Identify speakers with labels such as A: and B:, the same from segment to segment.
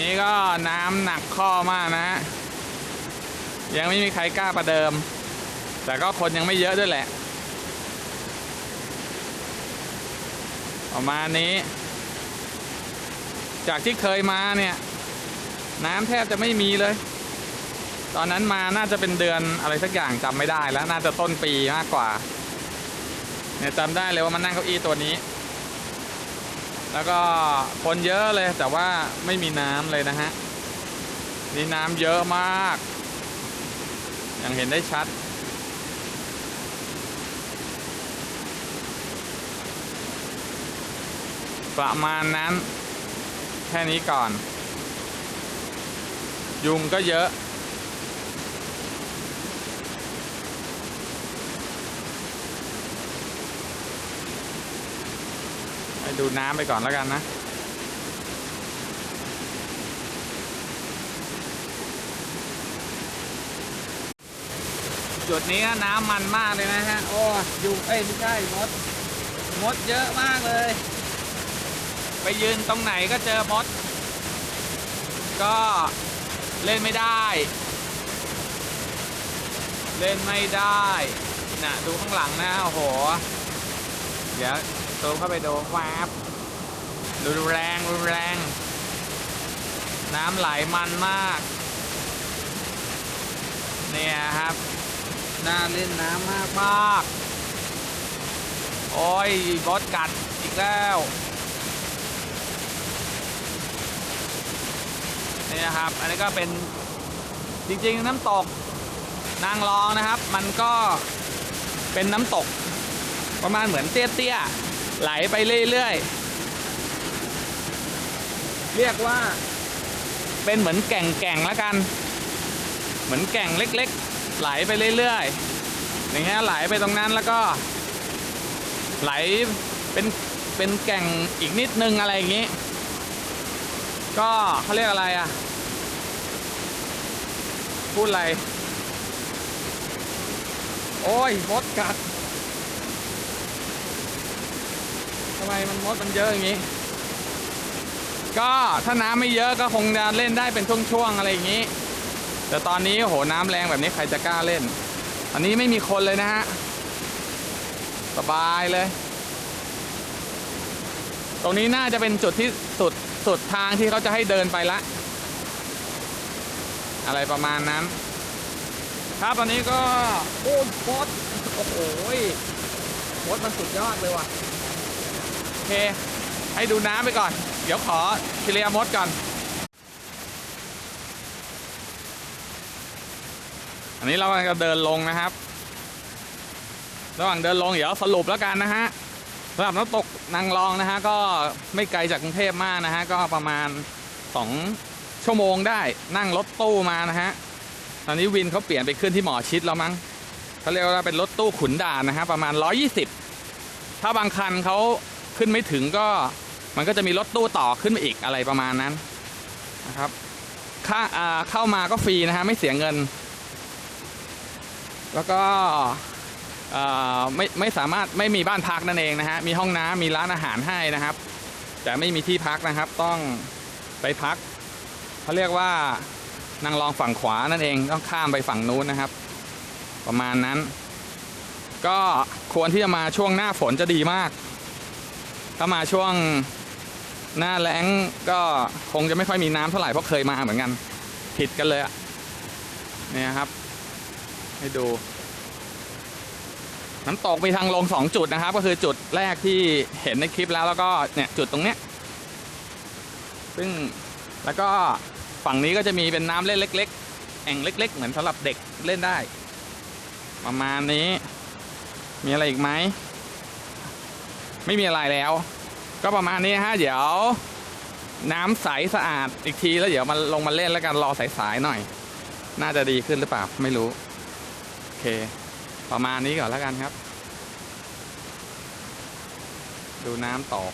A: นี้ก็น้ำหนักข้อมากนะฮะ ยังไม่มีใครกล้าประเดิม แต่ก็คนยังไม่เยอะด้วยแหละ ประมาณนี้ จากที่เคยมาเนี่ย น้ำแทบจะไม่มีเลย ตอนนั้นมาน่าจะเป็นเดือนอะไรสักอย่างจำไม่ได้แล้ว น่าจะต้นปีมากกว่า เนี่ยจำได้เลยว่ามันนั่งเก้าอี้ตัวนี้ แล้วก็คนเยอะเลยแต่ว่าไม่มีน้ำเลยนะฮะนี่น้ำเยอะมาก อย่างเห็นได้ชัด ประมาณนั้น แค่นี้ก่อน ยุงก็เยอะ ให้ดูน้ำไปก่อนแล้วกันนะ จุดนี้น้ำมันมากเลยนะฮะ โอ้ยุงเอ้ยไม่ใช่มด มดเยอะมากเลย ไปยืนตรงไหนก็เจอมด ก็เล่นไม่ได้ เล่นไม่ได้ น่ะ ดูข้างหลังนะ โอ้โห เดี๋ยว ซูมเข้าไปโดูวาบรุนแรงรุนแรง น้ำไหลมันมาก เนี่ยครับ น่าเล่นน้ำมากมากโอ้ยบอสกัดอีกแล้วนี่นะครับ อันนี้ก็เป็นจริงๆน้ำตกนางรองนะครับ มันก็เป็นน้ำตกประมาณเหมือนเตี้ยๆ ไหลไปเรื่อยๆ เรียกว่า เป็นเหมือนแก่งๆแล้วกัน เหมือนแก่งเล็กๆ ไหลไปเรื่อยๆ อย่างเงี้ยไหลไปตรงนั้นแล้วก็ ไหลเป็นเป็นแก่งอีกนิดนึงอะไรอย่างงี้ ก็เขาเรียกอะไรอะ พูดอะไร โอ้ยมดกัดทำไมมันมดมันเยอะอย่างนี้ ก็ถ้าน้ำไม่เยอะก็คงจะเล่นได้เป็นช่วงๆอะไรอย่างนี้ แต่ตอนนี้โหน้ำแรงแบบนี้ใครจะกล้าเล่น อันนี้ไม่มีคนเลยนะฮะ สบายเลย ตรงนี้น่าจะเป็นจุดที่สุดสุดทางที่เขาจะให้เดินไปละ อะไรประมาณนั้น ครับตอนนี้ก็โอ้ยโคตรโอ้โหโคตรมันสุดยอดเลยว่ะ เค ให้ดูน้ำไปก่อน เดี๋ยวขอเคลียร์มดก่อน อันนี้เรากำลังจะเดินลงนะครับ ระหว่างเดินลงเดี๋ยวสรุปแล้วกันนะฮะสำหรับน้ำตกนางรองนะฮะก็ไม่ไกลจากกรุงเทพมากนะฮะก็ประมาณ 2 ชั่วโมงได้นั่งรถตู้มานะฮะตอนนี้วินเขาเปลี่ยนไปขึ้นที่หมอชิดแล้วมั้งเขาเรียกว่าเป็นรถตู้ขุนด่านนะฮะประมาณ 120 ถ้าบางคันเขา ขึ้นไม่ถึงก็มันก็จะมีรถตู้ต่อขึ้นมาอีกอะไรประมาณนั้นนะครับค่าเข้ามาก็ฟรีนะฮะไม่เสียเงิน แล้วก็ไม่ไม่สามารถไม่มีบ้านพักนั่นเองนะฮะมีห้องน้ำมีร้านอาหารให้นะครับ แต่ไม่มีที่พักนะครับต้องไปพักเขาเรียกว่านางรองฝั่งขวานั่นเองต้องข้ามไปฝั่งนู้นนะครับ ประมาณนั้น ก็ควรที่จะมาช่วงหน้าฝนจะดีมาก ถ้ามาช่วงหน้าแล้งก็คงจะไม่ค่อยมีน้ำเท่าไหร่เพราะเคยมาเหมือนกัน ผิดกันเลยอะเนี่ยครับ ให้ดู น้ำตกมีทางลงสองจุดนะครับ ก็คือจุดแรกที่เห็นในคลิปแล้วแล้วก็เนี่ยจุดตรงเนี้ยซึ่งแล้วก็ฝั่งนี้ก็จะมีเป็นน้ำเล่นเล็ก ๆ แอ่งเล็ก ๆ เหมือนสำหรับเด็กเล่นได้ ประมาณนี้ มีอะไรอีกไหม ไม่มีอะไรแล้ว ก็ประมาณนี้ฮะเดี๋ยว น้ำใสสะอาดอีกทีแล้วเดี๋ยวมาลงมาเล่นแล้วกันรอสายๆหน่อย น่าจะดีขึ้นหรือเปล่าไม่รู้ โอเค ประมาณนี้ก่อนแล้วกันครับ ดูน้ำตก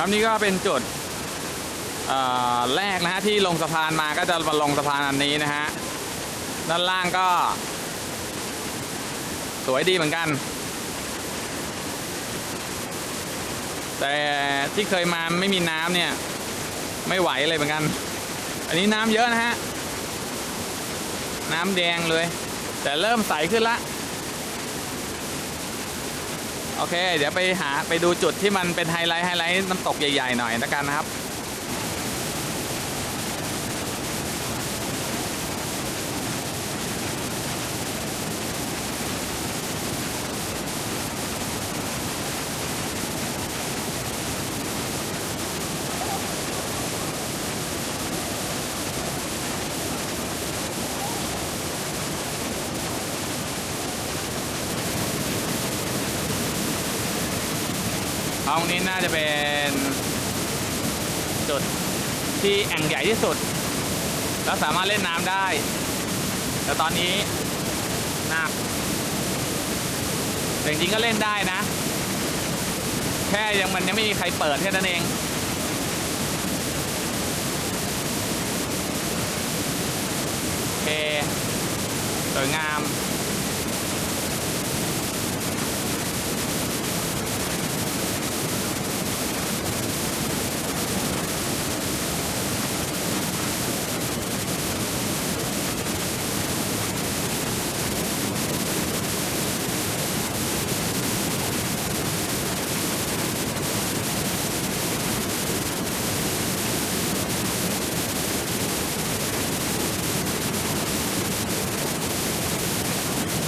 A: ครับนี่ก็เป็นจุดแรกนะฮะที่ลงสะพานมาก็จะมาลงสะพานอันนี้นะฮะด้านล่างก็ สวยดีเหมือนกัน แต่ที่เคยมาไม่มีน้ำเนี่ย ไม่ไหวเลยเหมือนกัน อันนี้น้ำเยอะนะฮะ น้ำแดงเลย แต่เริ่มใสขึ้นละ โอเค เดี๋ยวไปหาไปดูจุดที่มันเป็นไฮไลท์ไฮไลท์น้ำตกใหญ่ ๆ หน่อยแล้วกันนะครับ ห้องนี้น่าจะเป็นจุดที่แอ่งใหญ่ที่สุด แล้วสามารถเล่นน้ำได้ แต่ตอนนี้หน้ำแต่จริงก็เล่นได้นะ แค่ยังมันยังไม่มีใครเปิดแค่นั้นเองโอเคสวยงาม